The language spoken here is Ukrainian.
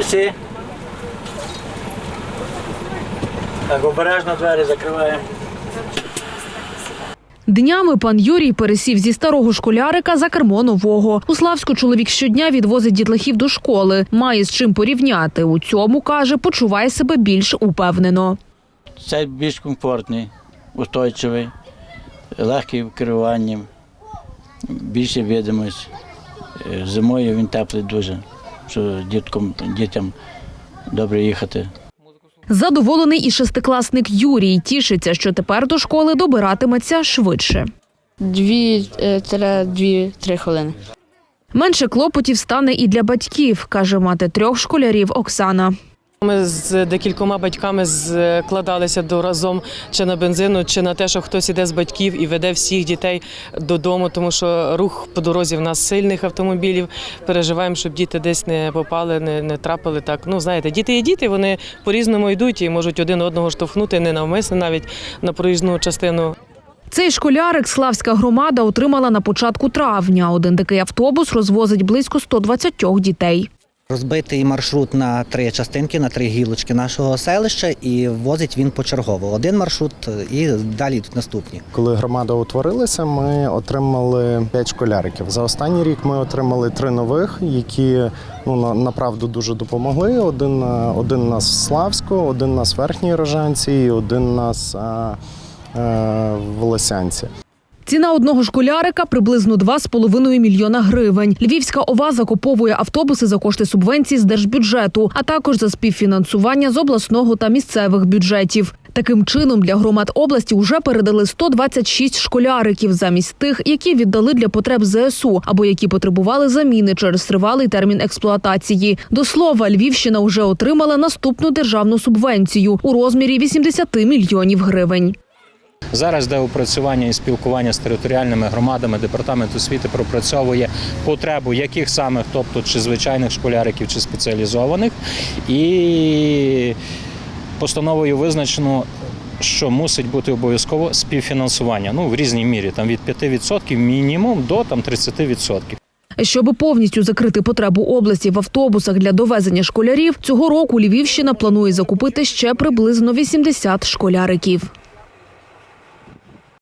Всі. Так, обережно двері закриваємо. Днями пан Юрій пересів зі старого школярика за кермо нового. У Славську чоловік щодня відвозить дітлахів до школи. Має з чим порівняти. У цьому каже, почуває себе більш упевнено. Це більш комфортний, устойчивий, легкий в керуванні, більше видимость. Е, Зимою він теплий дуже, що діткам, дітям добре їхати. Задоволений і шестикласник Юрій тішиться, що тепер до школи добиратиметься швидше. Дві, е, дві-три хвилини. Менше клопотів стане і для батьків, каже мати трьох школярів Оксана. Ми з декількома батьками складалися до разом чи на бензину, чи на те, що хтось іде з батьків і веде всіх дітей додому, тому що рух по дорозі в нас сильних автомобілів. Переживаємо, щоб діти десь не попали, не, не трапили так. Ну знаєте, діти є діти, вони по-різному йдуть і можуть один одного штовхнути не навмисно навіть на проїзну частину. Цей школярик Славська громада отримала на початку травня. Один такий автобус розвозить близько 120 дітей. Розбитий маршрут на три частинки, на три гілочки нашого селища, і возить він почергово. Один маршрут і далі йдуть наступні. Коли громада утворилася, ми отримали 5 школяриків. За останній рік ми отримали три нових, які ну направду дуже допомогли. Один на- один нас в Славську, один нас в Верхній Рожанці, і один нас а, е, в Лосянці. Ціна одного школярика приблизно 2,5 мільйона гривень. Львівська ова закуповує автобуси за кошти субвенцій з держбюджету, а також за співфінансування з обласного та місцевих бюджетів. Таким чином для громад області вже передали 126 школяриків замість тих, які віддали для потреб ЗСУ або які потребували заміни через тривалий термін експлуатації. До слова, Львівщина вже отримала наступну державну субвенцію у розмірі 80 мільйонів гривень. Зараз де опрацювання і спілкування з територіальними громадами, департамент освіти пропрацьовує потребу яких саме, тобто чи звичайних школяриків, чи спеціалізованих. І постановою визначено, що мусить бути обов'язково співфінансування. Ну в різній мірі, там від 5% мінімум до там 30%. Щоб повністю закрити потребу області в автобусах для довезення школярів, цього року Львівщина планує закупити ще приблизно 80 школяриків.